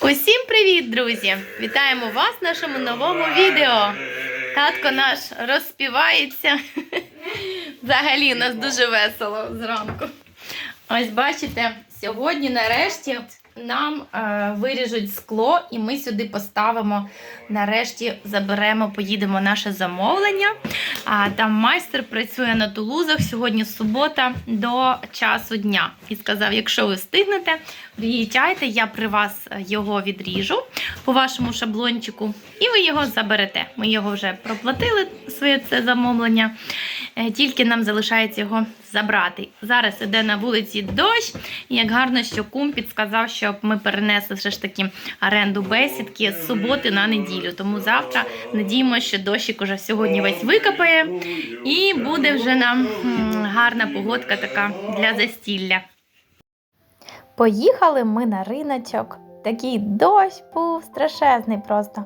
Усім привіт, друзі! Вітаємо вас в нашому новому відео. Татко наш розпівається. Взагалі, у нас дуже весело зранку. Ось бачите, сьогодні нарешті нам е, виріжуть скло, і ми сюди поставимо. Нарешті заберемо, поїдемо наше замовлення. А там майстер працює на тулузах сьогодні субота до часу дня. І сказав: якщо ви встигнете, приїжджайте, я при вас його відріжу по вашому шаблончику, і ви його заберете. Ми його вже проплатили, своє це замовлення. Е, Тільки нам залишається його забрати. Зараз іде на вулиці дощ, і як гарно, що кум підсказав, щоб ми перенесли все ж таки оренду бесідки з суботи на неділю. Тому завтра надіємося, що дощик уже сьогодні весь викопає, і буде вже нам гарна погодка така для застілля. Поїхали ми на риночок. Такий дощ був страшезний просто.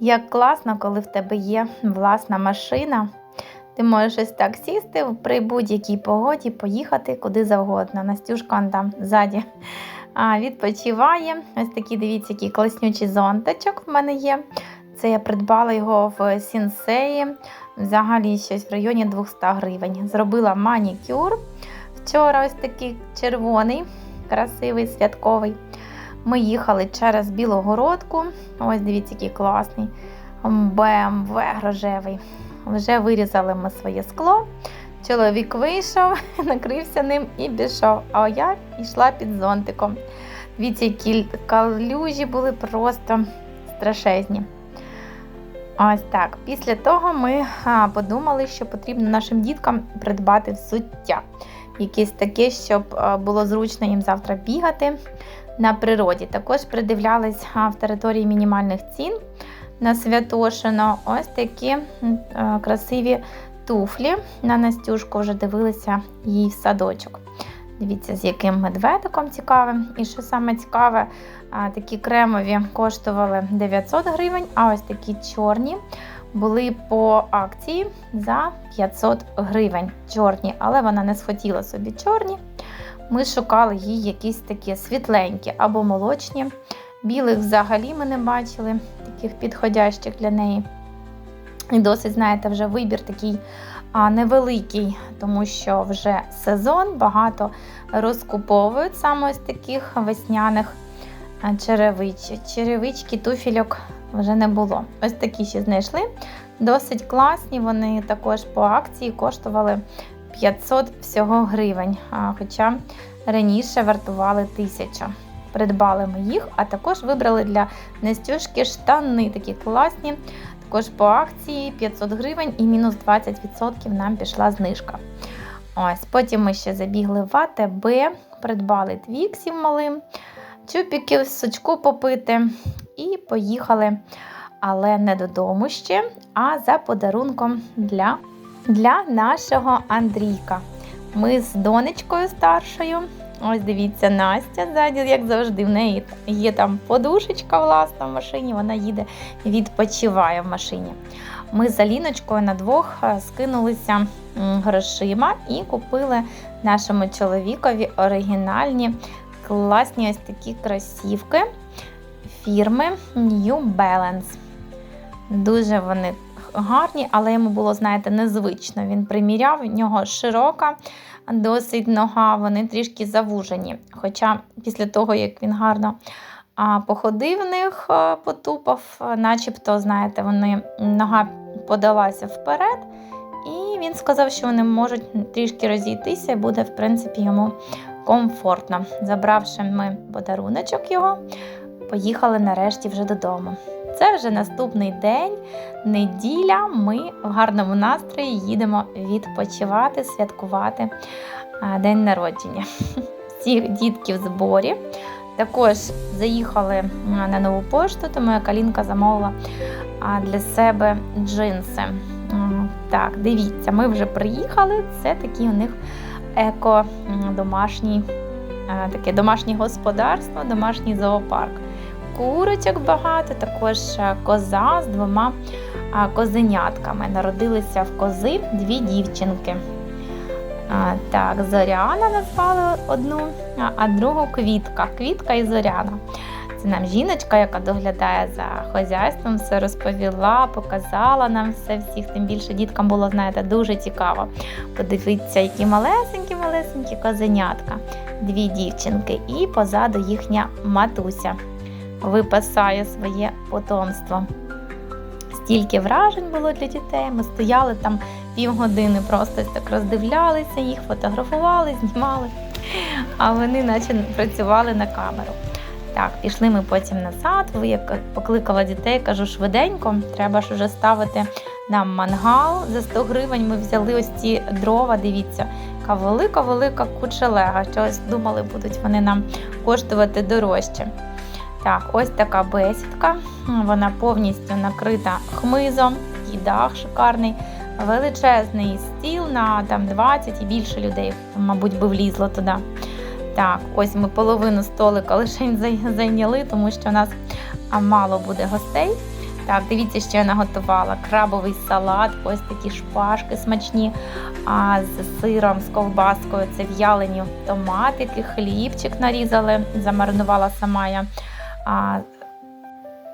Як класно, коли в тебе є власна машина. Ти можеш ось так сісти при будь-якій погоді, поїхати куди завгодно. Настюшка там ззаді відпочиває. Ось такий, дивіться, який класнючий зонтичок в мене є. Це я придбала його в сінсеї. Взагалі щось в районі 200 гривень. Зробила манікюр. Вчора ось такий червоний, красивий, святковий. Ми їхали через Білогородку. Ось дивіться, який класний. БМВ рожевий. Вже вирізали ми своє скло. Чоловік вийшов, накрився ним і пішов. А я йшла під зонтиком. Дивіться, які калюжі були просто страшезні. Ось так. Після того ми подумали, що потрібно нашим діткам придбати взуття. Якесь таке, щоб було зручно їм завтра бігати на природі. Також придивлялись в території мінімальних цін на Святошино. Ось такі е, красиві туфлі. На Настюшку вже дивилися їй в садочок. Дивіться, з яким медведиком цікавим. І що саме цікаве, такі кремові коштували 900 гривень, а ось такі чорні були по акції за 500 гривень. Чорні, але вона не схотіла собі чорні. Ми шукали їй якісь такі світленькі або молочні. Білих взагалі ми не бачили, таких підходящих для неї. І досить, знаєте, вже вибір такий невеликий, тому що вже сезон, багато розкуповують саме ось таких весняних а, черевич. Черевички, туфільок вже не було. Ось такі ще знайшли. Досить класні, вони також по акції коштували 500 всього гривень, хоча раніше вартували 1000. Придбали ми їх, а також вибрали для Настюшки штани такі класні. Також по акції 500 гривень і мінус 20% нам пішла знижка. Ось, Потім ми ще забігли в АТБ, придбали твіксів малим, чупіків, сучку попити і поїхали. Але не додому ще, а за подарунком для, для нашого Андрійка. Ми з донечкою старшою. Ось дивіться, Настя ззаді, як завжди, в неї є там подушечка власна в машині, вона їде, відпочиває в машині. Ми з Аліночкою на двох е, скинулися грошима і купили нашому чоловікові оригінальні класні ось такі кросівки фірми New Balance. Дуже вони гарні, але йому було, знаєте, незвично. Він приміряв, в нього широка досить нога, вони трішки завужені. Хоча після того, як він гарно походив в них, потупав, начебто, знаєте, вони нога подалася вперед, і він сказав, що вони можуть трішки розійтися і буде, в принципі, йому комфортно. Забравши ми подаруночок його, поїхали нарешті вже додому. Це вже наступний день, неділя. Ми в гарному настрої їдемо відпочивати, святкувати день народження. Всіх дітки в зборі. Також заїхали на нову пошту, тому як Алінка замовила для себе джинси. Так, дивіться, ми вже приїхали. Це такий у них еко домашній, таке домашнє господарство, домашній зоопарк курочок багато, також е, коза з двома козенятками. Народилися в кози дві дівчинки. Так, Зоряна назвали одну, а, а другу Квітка. Квітка і Зоряна. Це нам жіночка, яка доглядає за хазяйством, все розповіла, показала нам все всіх. Тим більше діткам було, знаєте, дуже цікаво. Подивіться, які малесенькі-малесенькі козенятка, дві дівчинки, і позаду їхня матуся випасає своє потомство. Стільки вражень було для дітей. Ми стояли там півгодини, просто так роздивлялися їх, фотографували, знімали, а вони наче працювали на камеру. Так, пішли ми потім назад. Як покликала дітей, кажу швиденько, треба ж уже ставити нам мангал. За 100 гривень ми взяли ось ці дрова. Дивіться, яка велика-велика куча лега. Щось думали, будуть вони нам коштувати дорожче. Так, ось така бесідка. Вона повністю накрита хмизом, і дах шикарний, величезний стіл на там 20 і більше людей, мабуть, би влізло туди. Так, ось ми половину столика лише зайняли, тому що у нас мало буде гостей. Так, дивіться, що я наготувала. Крабовий салат, ось такі шпажки смачні, а з сиром, з ковбаскою. Це в'ялені томатики, хлібчик нарізали, замаринувала сама я. А,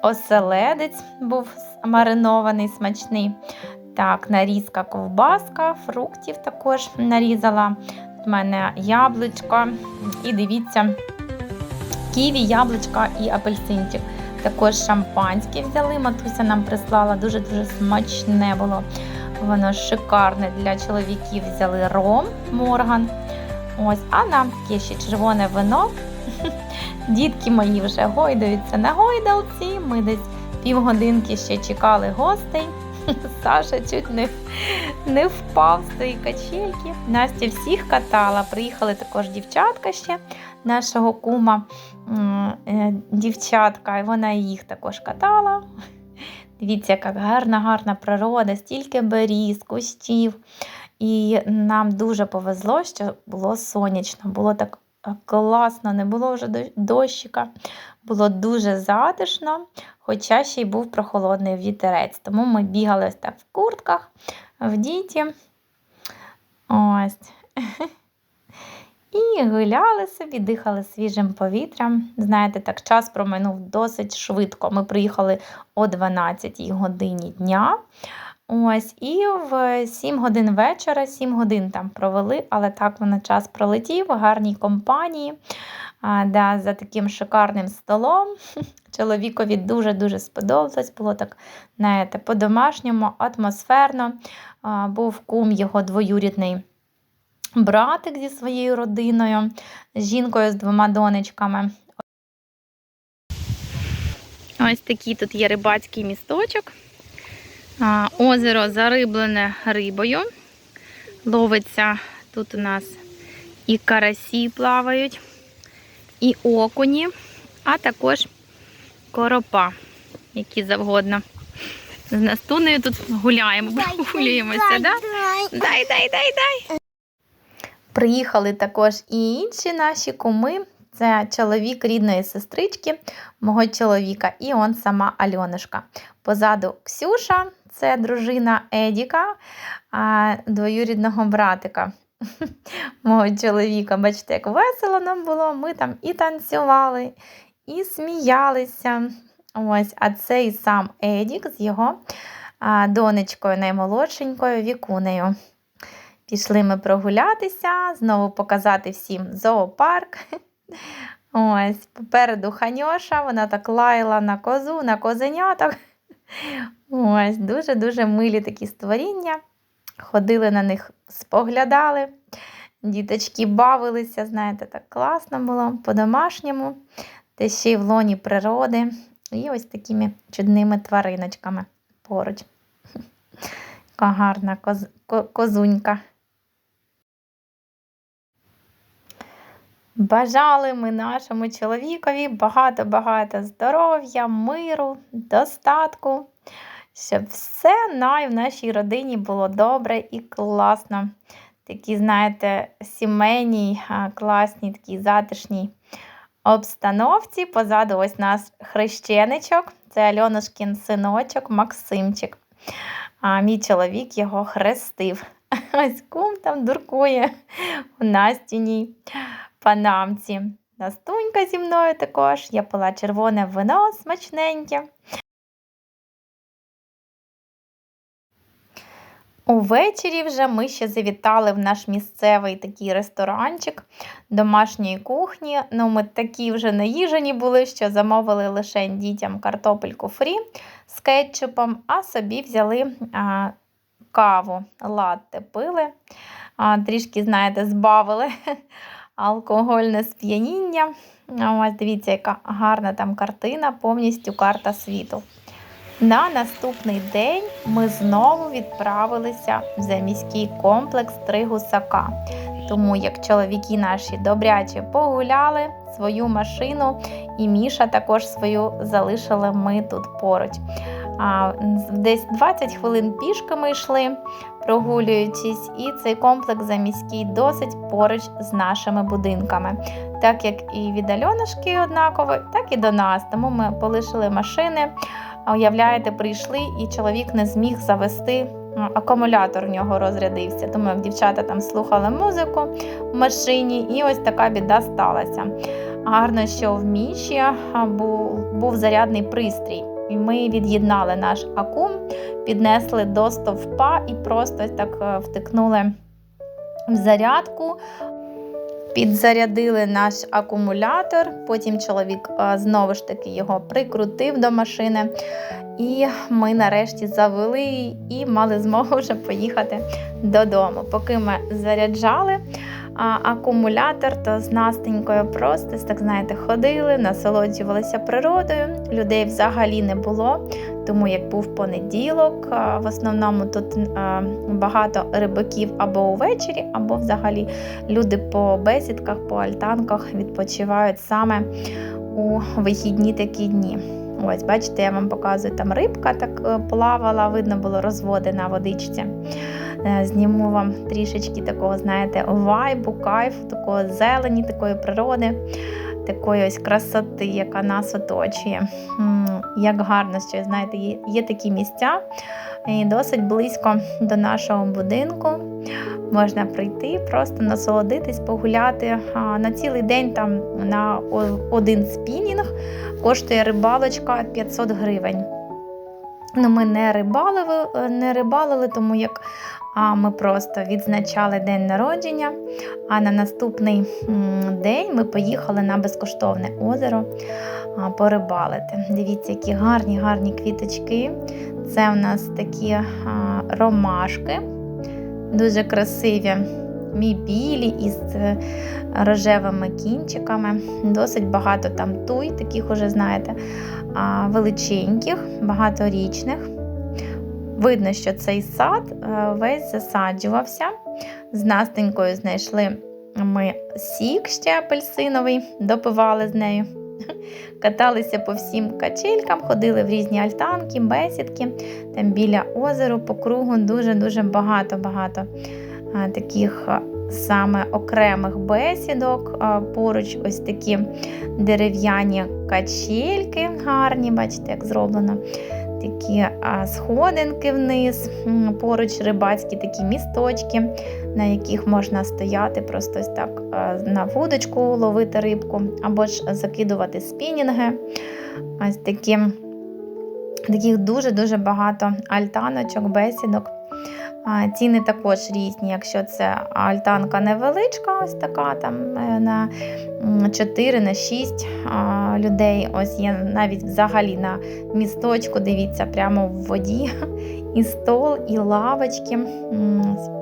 Оселедець був маринований, смачний. Так, нарізка ковбаска, фруктів також нарізала. У мене яблучко. І дивіться, ківі, яблучка і апельсинчик. Також шампанське взяли. Матуся нам прислала, дуже-дуже смачне було. Воно шикарне для чоловіків взяли ром Морган. Ось, а нам є ще червоне вино. Дітки мої вже гойдаються на гойдалці. Ми десь півгодинки ще чекали гостей. Саша чуть не не впав з тої качельки. Настя всіх катала. Приїхали також дівчатка ще нашого кума е, дівчатка, і вона їх також катала. Дивіться, яка гарна, гарна природа, стільки беріз, кустів. І нам дуже повезло, що було сонячно, було так класно, не було вже дощика, було дуже затишно, хоча ще й був прохолодний вітерець. Тому ми бігали так в куртках, в діті. Ось. І гуляли собі, дихали свіжим повітрям. Знаєте, так час проминув досить швидко. Ми приїхали о 12 годині дня. Ось, І в 7 годин вечора, 7 годин там провели, але так воно час пролетів в гарній компанії, а, за таким шикарним столом. Чоловікові дуже-дуже сподобалось, було так, знаєте, по-домашньому, атмосферно. Був кум його двоюрідний братик зі своєю родиною, з жінкою з двома донечками. Ось такий тут є рибацький місточок. Озеро зариблене рибою. Ловиться тут у нас і карасі плавають, і окуні, а також коропа, які завгодно. З настунею тут гуляємо, прогулюємося, да? Дай, дай, дай, дай. Приїхали також і інші наші куми. Це чоловік рідної сестрички, мого чоловіка, і он сама Альонушка. Позаду Ксюша, це дружина Едіка, двоюрідного братика мого чоловіка. Бачите, як весело нам було. Ми там і танцювали, і сміялися. Ось, А цей сам Едік з його донечкою наймолодшенькою Вікунею. Пішли ми прогулятися, знову показати всім зоопарк. Ось, Попереду Ханьоша, вона так лаяла на козу, на козеняток. Ось, Дуже-дуже милі такі створіння. Ходили на них, споглядали. Діточки бавилися, знаєте, так класно було, по-домашньому, та ще й в лоні природи. І ось такими чудними твариночками поруч. Яка гарна коз... козунька. Бажали ми нашому чоловікові багато-багато здоров'я, миру, достатку, щоб все най в нашій родині було добре і класно. Такі, знаєте, сімейній, класній, такій затишній обстановці. Позаду ось нас хрещеничок, це Альонушкін синочок, Максимчик. А мій чоловік його хрестив. Ось кум там дуркує у Настіній панамці. Настунька зі мною також. Я пила червоне вино смачненьке. Увечері вже ми ще завітали в наш місцевий такий ресторанчик домашньої кухні. Ну, ми такі вже наїжені були, що замовили лише дітям картопельку фрі з кетчупом, а собі взяли а, каву, латте пили. А, трішки, знаєте, збавили алкогольне сп'яніння. Ось дивіться, яка гарна там картина, повністю карта світу. На наступний день ми знову відправилися в заміський комплекс Три гусака. Тому як чоловіки наші добряче погуляли свою машину, і Міша також свою залишили ми тут поруч. Десь 20 хвилин пішки ми йшли, прогулюючись, і цей комплекс заміський досить поруч з нашими будинками. Так як і від Альонушки однаково, так і до нас. Тому ми полишили машини. Уявляєте, прийшли, і чоловік не зміг завести. Акумулятор в нього розрядився, тому як дівчата там слухали музику в машині, і ось така біда сталася. Гарно, що в Міші був, був зарядний пристрій. І ми від'єднали наш акум, піднесли до стовпа і просто так втикнули в зарядку. Підзарядили наш акумулятор, потім чоловік знову ж таки його прикрутив до машини. І ми нарешті завели і мали змогу вже поїхати додому. Поки ми заряджали акумулятор, то з Настенькою просто так знаєте, ходили, насолоджувалися природою. Людей взагалі не було. Тому як був понеділок, в основному тут багато рибаків або увечері, або взагалі люди по бесідках, по альтанках відпочивають саме у вихідні такі дні. Ось, бачите, я вам показую, там рибка так е, плавала, видно було розводи на водичці. Е, зніму вам трішечки такого, знаєте, вайбу, кайфу, такого зелені, такої природи, такої ось красоти, яка нас оточує. Як гарно, що знаєте, є, такі місця і досить близько до нашого будинку. Можна прийти, просто насолодитись, погуляти. На цілий день там на один спінінг коштує рибалочка 500 гривень. Ну, Ми не рибалили, не рибалили, тому як а ми просто відзначали день народження. А на наступний день ми поїхали на безкоштовне озеро порибалити. Дивіться, які гарні, гарні квіточки. Це у нас такі ромашки, дуже красиві. Мій білі із е, рожевими кінчиками. Досить багато там туй, таких уже, знаєте, величеньких, багаторічних. Видно, що цей сад е, весь засаджувався. З Настенькою знайшли ми сік ще апельсиновий, допивали з нею. Каталися по всім качелькам, ходили в різні альтанки, бесідки. Там біля озеру по кругу дуже-дуже багато-багато таких саме окремих бесідок. Поруч ось такі дерев'яні качельки гарні, бачите, як зроблено такі сходинки вниз, поруч рибацькі такі місточки, на яких можна стояти, просто так на вудочку ловити рибку, або ж закидувати спінінги. Ось такі, Таких дуже-дуже багато альтаночок, бесідок. Ціни також різні, якщо це альтанка невеличка, ось така там е, на 4 на 6 людей. Ось є навіть взагалі на місточку, дивіться, прямо в воді. І стол, і лавочки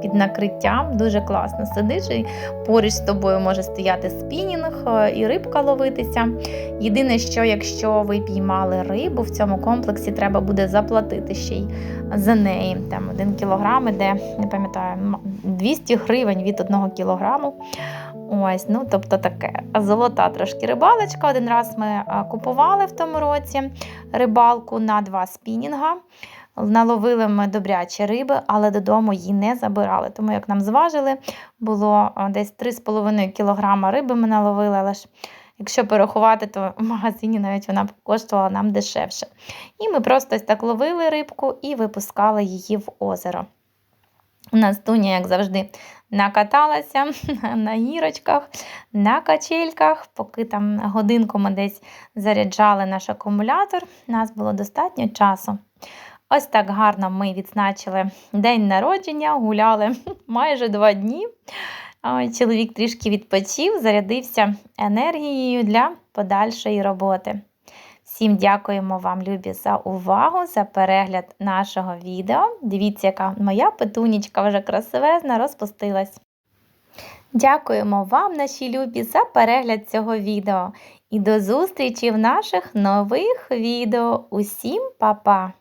під накриттям. Дуже класно сидиш, і поруч з тобою може стояти спінінг е, і рибка ловитися. Єдине, що якщо ви піймали рибу в цьому комплексі, треба буде заплатити ще й за неї. Там один кілограм іде, не пам'ятаю, 200 гривень від одного кілограму. Ось, ну тобто таке золота трошки рибалочка. Один раз ми купували в тому році рибалку на два спінінга. Наловили ми добрячі риби, але додому її не забирали. Тому як нам зважили, було десь 3,5 кг риби ми наловили, але ж якщо порахувати, то в магазині навіть вона коштувала нам дешевше. І ми просто ось так ловили рибку і випускали її в озеро. У нас Дуня, як завжди, накаталася на гірочках, на качельках, поки там годинку ми десь заряджали наш акумулятор, у нас було достатньо часу. Ось так гарно ми відзначили день народження, гуляли майже два дні. Чоловік трішки відпочив, зарядився енергією для подальшої роботи. Всім дякуємо вам, любі, за увагу, за перегляд нашого відео. Дивіться, яка моя петунічка вже красивезна розпустилась. Дякуємо вам, наші любі, за перегляд цього відео. І до зустрічі в наших нових відео. Усім па-па!